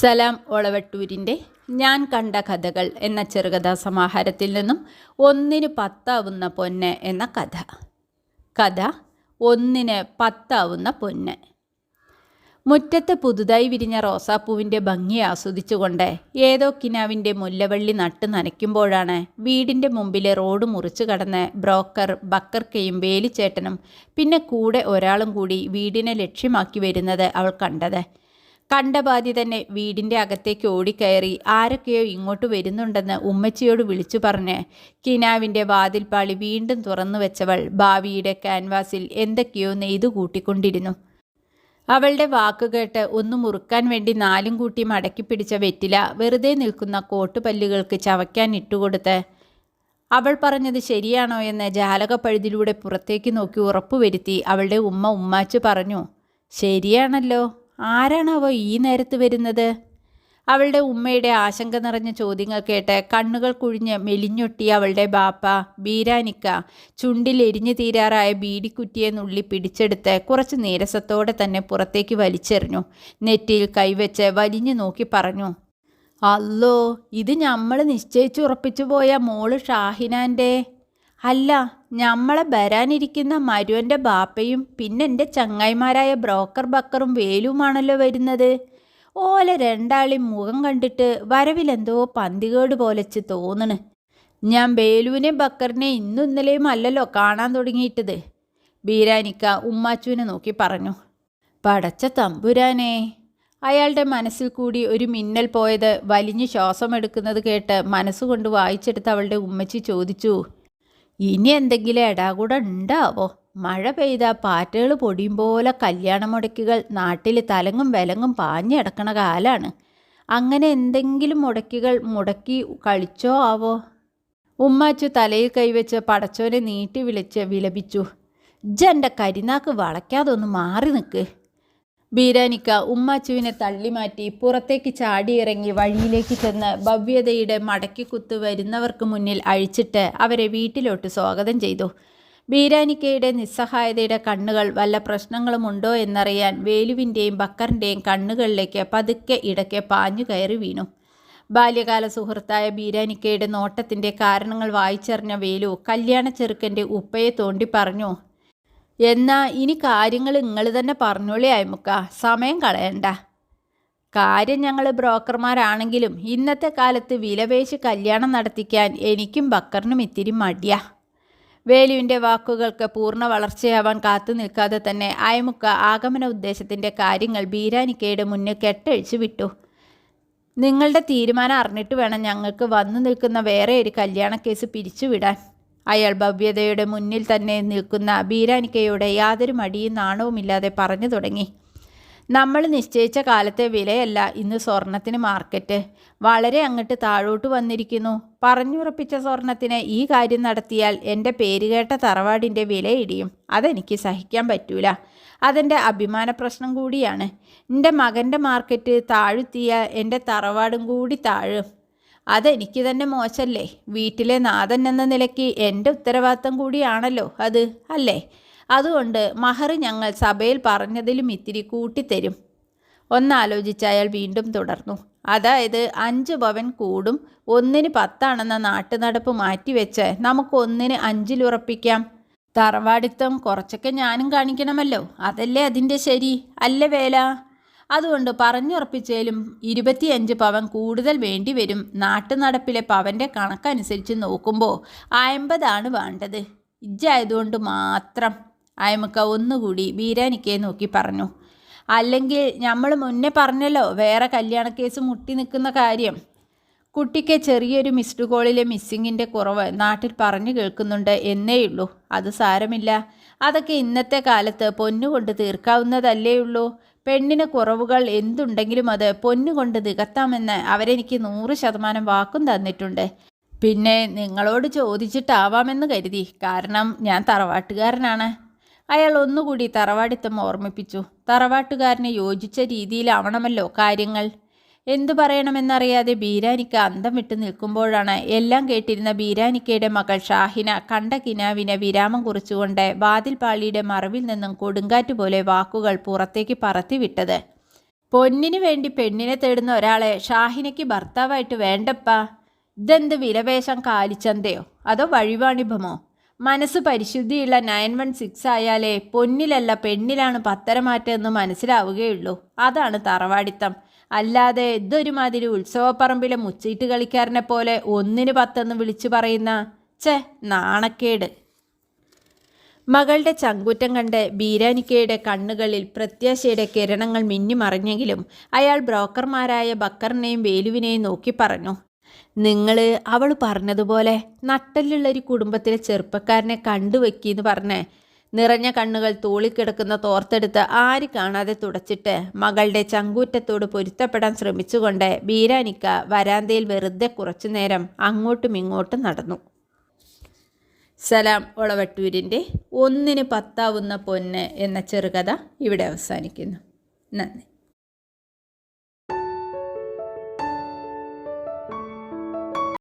സലാം ഒളവട്ടൂരിന്റെ ഞാൻ കണ്ട കഥകൾ എന്ന ചെറുകഥാ സമാഹാരത്തിൽ നിന്നും ഒന്നിന് പത്താവുന്ന പൊന്ന് എന്ന കഥ. കഥ ഒന്നിന് പത്താവുന്ന പൊന്ന്. മുറ്റത്ത് പുതുതായി വിരിഞ്ഞ റോസാപ്പൂവിന്റെ ഭംഗി ആസ്വദിച്ചുകൊണ്ട് ഏതോ കിനാവിന്റെ മുല്ലവള്ളി നട്ട് നനയ്ക്കുമ്പോഴാണ് വീടിന്റെ മുമ്പിലെ റോഡ് മുറിച്ചു കടന്ന് ബ്രോക്കർ ബക്കർക്കയും വേലിച്ചേട്ടനും പിന്നെ കൂടെ ഒരാളും കൂടി വീടിനെ ലക്ഷ്യമാക്കി വരുന്നത് അവൾ കണ്ടത്. കണ്ട പാതി തന്നെ വീടിന്റെ അകത്തേക്ക് ഓടിക്കയറി ആരൊക്കെയോ ഇങ്ങോട്ട് വരുന്നുണ്ടെന്ന് ഉമ്മച്ചിയോട് വിളിച്ചു പറഞ്ഞ് കിനാവിന്റെ വാതിൽപ്പാളി വീണ്ടും തുറന്നു വെച്ചവൾ ഭാവിയുടെ ക്യാൻവാസിൽ എന്തൊക്കെയോ നെയ്തു കൂട്ടിക്കൊണ്ടിരുന്നു. അവളുടെ വാക്കുകേട്ട് ഒന്ന് മുറുക്കാൻ വേണ്ടി നാലും കൂട്ടി മടക്കി പിടിച്ച വെറ്റില വെറുതെ നിൽക്കുന്ന കോട്ടുപല്ലുകൾക്ക് ചവയ്ക്കാൻ ഇട്ടുകൊടുത്ത് അവൾ പറഞ്ഞത് ശരിയാണോ എന്ന് ജാലകപ്പഴുതിലൂടെ പുറത്തേക്ക് നോക്കി ഉറപ്പുവരുത്തി അവളുടെ ഉമ്മ ഉമ്മാച്ചു പറഞ്ഞു ശരിയാണല്ലോ. ആരാണാവോ ഈ നേരത്ത് വരുന്നത്? അവളുടെ ഉമ്മയുടെ ആശങ്ക നിറഞ്ഞ ചോദ്യങ്ങൾ കേട്ട് കണ്ണുകൾ കുഴിഞ്ഞ് മെലിഞ്ഞൊട്ടി അവളുടെ ബാപ്പ ബീരാനിക്ക ചുണ്ടിൽ എരിഞ്ഞു തീരാറായ ബീഡിക്കുറ്റിയെ നുള്ളി പിടിച്ചെടുത്ത് കുറച്ച് നീരസത്തോടെ തന്നെ പുറത്തേക്ക് വലിച്ചെറിഞ്ഞു. നെറ്റിയിൽ കൈവച്ച് വലിഞ്ഞു നോക്കി പറഞ്ഞു അല്ലോ ഇത് നമ്മൾ നിശ്ചയിച്ചുറപ്പിച്ചു പോയ മോൾ ഷാഹിനാന്റെ അല്ല ഞമ്മളെ വരാനിരിക്കുന്ന മരുവന്റെ ബാപ്പയും പിന്നെ എന്റെ ചങ്ങായിമാരായ ബ്രോക്കർ ബക്കറും വേലുമാണല്ലോ വരുന്നത്. ഓലെ രണ്ടാളി മുഖം കണ്ടിട്ട് വരവിലെന്തോ പന്തികേട് പോലെച്ച് തോന്നണ്. ഞാൻ ബേലുവിനെ ബക്കറിനെ ഇന്നും ഇന്നലെയും അല്ലല്ലോ കാണാൻ തുടങ്ങിയിട്ടത്. ബീരാനിക്ക ഉമ്മാച്ചുവിനെ നോക്കി പറഞ്ഞു. പടച്ച തമ്പുരാനേ അയാളുടെ മനസ്സിൽ കൂടി ഒരു മിന്നൽ പോയത് വലിഞ്ഞ് ശ്വാസമെടുക്കുന്നത് കേട്ട് മനസ്സുകൊണ്ട് വായിച്ചെടുത്ത് അവളുടെ ഉമ്മച്ചി ചോദിച്ചു. ഇനി എന്തെങ്കിലും എടാകൂടെ ഉണ്ടാവോ? മഴ പെയ്ത പാറ്റകൾ പൊടിയും പോലെ കല്യാണ മുടക്കികൾ നാട്ടിൽ തലങ്ങും വിലങ്ങും പാഞ്ഞു പാഞ്ഞടക്കണ കാലാണ്. അങ്ങനെ എന്തെങ്കിലും മുടക്കികൾ മുടക്കി കളിച്ചോ ആവോ? ഉമ്മാച്ചു തലയിൽ കൈവച്ച് പടച്ചോനെ നീട്ടി വിളിച്ച് വിലപിച്ചു. ഇജ്ജെന്റെ കരിനാക്ക് വളയ്ക്കാതൊന്ന് മാറി നിൽക്ക് ബീരാനിക്ക ഉമ്മാച്ചുവിനെ തള്ളിമാറ്റി പുറത്തേക്ക് ചാടിയിറങ്ങി വഴിയിലേക്ക് ചെന്ന് ഭവ്യതയുടെ മടക്കിക്കുത്ത് വരുന്നവർക്ക് മുന്നിൽ അഴിച്ചിട്ട് അവരെ വീട്ടിലോട്ട് സ്വാഗതം ചെയ്തു. ബീരാനിക്കയുടെ നിസ്സഹായതയുടെ കണ്ണുകൾ വല്ല പ്രശ്നങ്ങളുമുണ്ടോ എന്നറിയാൻ വേലുവിന്റെയും ബക്കറിന്റെയും കണ്ണുകളിലേക്ക് പതുക്കെ ഇടയ്ക്ക് പാഞ്ഞു കയറി വീണു. ബാല്യകാല സുഹൃത്തായ ബീരാനിക്കയുടെ നോട്ടത്തിന്റെ കാരണങ്ങൾ വായിച്ചറിഞ്ഞ വേലു കല്യാണ ചെറുക്കന്റെ ഉപ്പയെ തോണ്ടി പറഞ്ഞു എന്നാ ഇനി കാര്യങ്ങൾ നിങ്ങൾ തന്നെ പറഞ്ഞോളി അയമുക്ക. സമയം കളയണ്ട. കാര്യം ഞങ്ങൾ ബ്രോക്കർമാരാണെങ്കിലും ഇന്നത്തെ കാലത്ത് വിലപേശി കല്യാണം നടത്തിക്കാൻ എനിക്കും ബക്കറിനും ഇത്തിരി മടിയാ. വേലുവിന്റെ വാക്കുകൾക്ക് പൂർണ വളർച്ചയാവാൻ കാത്തു നിൽക്കാതെ തന്നെ അയമുക്ക ആഗമന ഉദ്ദേശത്തിന്റെ കാര്യങ്ങൾ ബീരാനിക്കയുടെ മുന്നിൽ കെട്ടഴിച്ചു വിട്ടു. നിങ്ങളുടെ തീരുമാനം അറിഞ്ഞിട്ട് വേണം ഞങ്ങൾക്ക് വന്നു നിൽക്കുന്ന വേറെ ഒരു കല്യാണ കേസ് പിരിച്ചുവിടാൻ. അയാൾ ഭവ്യതയുടെ മുന്നിൽ തന്നെ നിൽക്കുന്ന ബീരാനിക്കയോട് യാതൊരു മടിയും നാണവുമില്ലാതെ പറഞ്ഞു തുടങ്ങി. നമ്മൾ നിശ്ചയിച്ച കാലത്തെ വിലയല്ല ഇന്ന് സ്വർണത്തിന് മാർക്കറ്റ്. വളരെ അങ്ങോട്ട് താഴോട്ട് വന്നിരിക്കുന്നു. പറഞ്ഞുറപ്പിച്ച സ്വർണത്തിന് ഈ കാര്യം നടത്തിയാൽ എന്റെ പേരുകേട്ട തറവാടിന്റെ വിലയിടിയും. അതെനിക്ക് സഹിക്കാൻ പറ്റൂല. അതെന്റെ അഭിമാന പ്രശ്നം കൂടിയാണ്. എന്റെ മകന്റെ മാർക്കറ്റ് താഴ്ത്തിയ എന്റെ തറവാടും കൂടി താഴും. അതെനിക്ക് തന്നെ മോശമല്ലേ വീട്ടിലെ നാഥൻ എന്ന നിലയ്ക്ക് എന്റെ ഉത്തരവാദിത്തം കൂടിയാണല്ലോ അത് അല്ലേ? അതുകൊണ്ട് മഹർ ഞങ്ങൾ സഭയിൽ പറഞ്ഞതിലും ഇത്തിരി കൂട്ടിത്തരും. ഒന്നാലോചിച്ച് വീണ്ടും തുടർന്നു. അതായത് അഞ്ച് പവൻ കൂടും ഒന്നിന് പത്താണെന്ന നാട്ടുനടപ്പ് മാറ്റിവെച്ച് നമുക്ക് ഒന്നിന് അഞ്ചിലുറപ്പിക്കാം തറവാടിത്തം കുറച്ചൊക്കെ ഞാനും കാണിക്കണമല്ലോ അതല്ലേ അതിന്റെ ശരി? അല്ലേ വേല? അതുകൊണ്ട് പറഞ്ഞുറപ്പിച്ചാലും ഇരുപത്തിയഞ്ച് പവൻ കൂടുതൽ വേണ്ടി വരും നാട്ടുനടപ്പിലെ പവന്റെ കണക്കനുസരിച്ച് നോക്കുമ്പോൾ അമ്പതാണ് വേണ്ടത്. ഇജ്ജായതുകൊണ്ട് മാത്രം അയമുക്ക ഒന്നുകൂടി ബീരാനിക്കയെ നോക്കി പറഞ്ഞു. അല്ലെങ്കിൽ നമ്മൾ മുന്നേ പറഞ്ഞല്ലോ വേറെ കല്യാണ കേസ് മുട്ടി നിൽക്കുന്ന കാര്യം. കുട്ടിക്ക് ചെറിയൊരു മിസ്ഡ് കോളിലെ മിസ്സിങ്ങിന്റെ കുറവ് നാട്ടിൽ പറഞ്ഞു കേൾക്കുന്നുണ്ട് എന്നേയുള്ളൂ. അത് സാരമില്ല. അതൊക്കെ ഇന്നത്തെ കാലത്ത് പൊന്നുകൊണ്ട് തീർക്കാവുന്നതല്ലേ ഉള്ളൂ പെണ്ണിന് കുറവുകൾ എന്തുണ്ടെങ്കിലും അത് പൊന്നുകൊണ്ട് നികത്താമെന്ന് അവരെനിക്ക് നൂറ് ശതമാനം വാക്കും തന്നിട്ടുണ്ട്. പിന്നെ നിങ്ങളോട് ചോദിച്ചിട്ടാവാമെന്ന് കരുതി. കാരണം ഞാൻ തറവാട്ടുകാരനാണ്. അയാൾ ഒന്നുകൂടി തറവാടിത്തം ഓർമ്മിപ്പിച്ചു. തറവാട്ടുകാരന് യോജിച്ച രീതിയിലാവണമല്ലോ കാര്യങ്ങൾ. എന്തു പറയണമെന്നറിയാതെ ബീരാനിക്ക അന്തം വിട്ട് നിൽക്കുമ്പോഴാണ് എല്ലാം കേട്ടിരുന്ന ബീരാനിക്കയുടെ മകൾ ഷാഹിന കണ്ട കിനാവിനെ വിരാമം കുറിച്ചുകൊണ്ട് വാതിൽപാളിയുടെ മറവിൽ നിന്നും കൊടുങ്കാറ്റ് പോലെ വാക്കുകൾ പുറത്തേക്ക് പറത്തിവിട്ടത്. പൊന്നിന് വേണ്ടി പെണ്ണിനെ തേടുന്ന ഒരാളെ ഷാഹിനയ്ക്ക് ഭർത്താവായിട്ട് വേണ്ടപ്പ? ഇതെന്ത് വിലവേഷം കാലിച്ചന്തയോ? അതോ വഴിവാണിഭമോ? മനസ്സ് പരിശുദ്ധിയുള്ള നയൻ വൺ സിക്സ് ആയാലേ പൊന്നിലല്ല പെണ്ണിലാണ് പത്തരമാറ്റമെന്ന് മനസ്സിലാവുകയുള്ളൂ. അതാണ് തറവാടിത്തം. അല്ലാതെ ഇതൊരുമാതിരി ഉത്സവപ്പറമ്പിലെ മുച്ചീട്ട് കളിക്കാരനെ പോലെ ഒന്നിന് പത്തെന്ന് വിളിച്ചു പറയുന്ന ചേ നാണക്കേട്. മകളുടെ ചങ്കുറ്റം കണ്ട് ബീരാനിക്കയുടെ കണ്ണുകളിൽ പ്രത്യാശയുടെ കിരണങ്ങൾ മിന്നിമറിഞ്ഞെങ്കിലും അയാൾ ബ്രോക്കർമാരായ ബക്കറിനെയും വേലുവിനെയും നോക്കി പറഞ്ഞു നിങ്ങൾ അവൾ പറഞ്ഞതുപോലെ നട്ടലുള്ള ഒരു കുടുംബത്തിലെ ചെറുപ്പക്കാരനെ കണ്ടുവെക്കിയെന്ന് പറഞ്ഞ് നിറഞ്ഞ കണ്ണുകൾ തൂളിക്കിടക്കുന്ന തോർത്തെടുത്ത് ആര് കാണാതെ തുടച്ചിട്ട് മകളുടെ ചങ്കൂറ്റത്തോട് പൊരുത്തപ്പെടാൻ ശ്രമിച്ചുകൊണ്ട് ബീരാനിക്ക വരാന്തയിൽ വെറുതെ കുറച്ചു നേരം അങ്ങോട്ടും ഇങ്ങോട്ടും നടന്നു. സലാം ഒളവട്ടൂരിന്റെ ഒന്നിന് പത്താവുന്ന പൊന്ന് എന്ന ചെറുകഥ ഇവിടെ അവസാനിക്കുന്നു. നന്ദി.